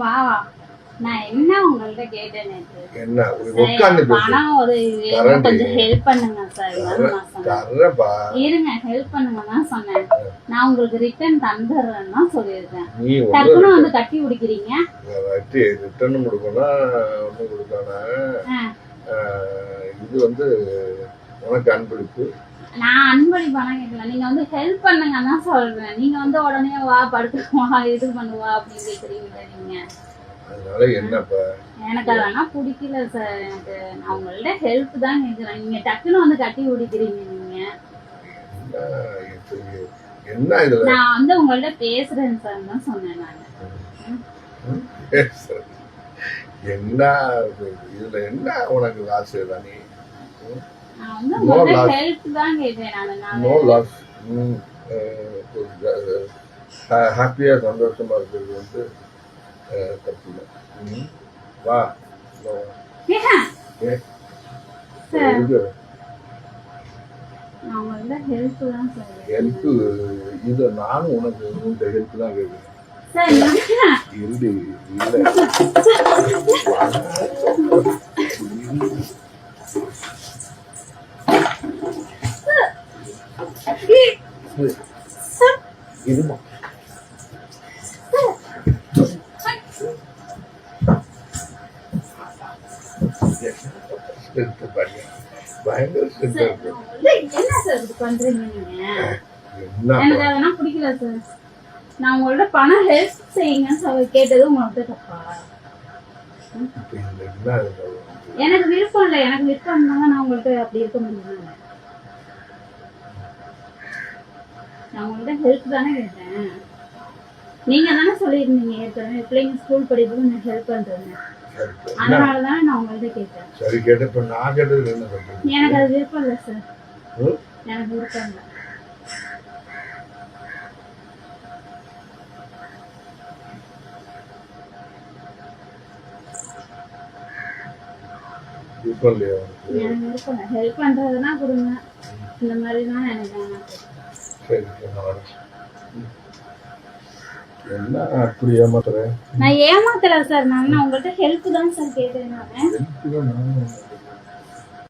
வா நான் என்ன உங்கள்ட்ட கேட்டேன் நேத்து? என்ன பணம் ஒரு. கொஞ்சம் ஹெல்ப் பண்ணுங்க சார் இருங்க ஹெல்ப் பண்ணுங்க தான் சொன்னேன். நான் உங்களுக்கு ரிட்டர்ன் தந்துடுறேன்னு சொல்லியிருக்கேன். ஒன்றும் வந்து கட்டி பிடிக்கிறீங்க ரிட்டர்ன் கொடுக்கணும் ஒன்றும். இது வந்து உனக்கு அன்பளிப்பு. நான் அன்பளி பணம் கேட்கல நீங்க வந்து ஹெல்ப் பண்ணுங்க தான் சொல்றேன். நீங்க வந்து உடனே வா படுத்து வா இது பண்ணுவா அப்படின்னு கேக்குறீங்க நீங்க அதனால என்னப்பா? எனக்கு அதெல்லாம் பிடிக்கல சார். எனக்கு நான் உங்கள்ட்ட ஹெல்ப் தான் கேட்குறேன் நீங்க டக்குன்னு வந்து கட்டி பிடிக்கிறீங்க நீங்க. என்ன இதுல? நான் வந்து உங்கள்ட்ட பேசுறேன் சார் தான் சொன்னேன் நான்? என்ன இது? இதுல என்ன உனக்கு லாஸ் நீ? No உங்கள்ட்ட loss. ஹெல்ப் தான் கேட்டேன் நான் நோ லாஸ் ஹாப்பியா சந்தோஷமா இருக்கிறது வந்து தப்பு இல்லை ம். வா ஹெல்ப் தான் சொல்றேன். ஹெல்ப் இது நானும் உனக்கு இந்த ஹெல்ப் தான் கேட்குறேன். இல்லை. இருமா. பயங்கர என்ன சார் பண்றீங்க நீங்க? எனக்கு அதெல்லாம் பிடிக்கல சார் நான் உங்கள்ட்ட பணம் ஹெல்ப் செய்யுங்கன்னு சொல்லி கேட்டது தப்பா? இருக்கு? எனக்கு விருப்பம் இல்லை எனக்கு விருப்பம் இருந்தாங்க நான் உங்கள்ட்ட அப்படி இருக்க முடியும். நான் உங்கள்ட்ட ஹெல்ப் தானே கேட்டேன். நீங்க தானே சொல்லியிருந்தீங்க ஏற்கனவே பிள்ளைங்க ஸ்கூல் படிப்புக்கு நான் ஹெல்ப் பண்றேன்னு? அதனால தானே நான் உங்கள்ட்ட கேட்டேன். சரி கேட்ட இப்ப நான் கேட்டதுக்கு என்ன சொல்றது எனக்கு அது விருப்பம் இல்லை சார்? எனக்கு விருப்பம் இல்லை. விருப்பம் இல்லையா? எனக்கு விருப்பம் ஹெல்ப் பண்றதுன்னா கொடுங்க. இந்த மாதிரி தான் எனக்கு வேணாம். என்ன அப்படி ஏமாத்துறேன் நான் ஏமாத்தல சார் நான் உங்கள்ட்ட ஹெல்ப் தான் சார் கேட்டேன் நான்.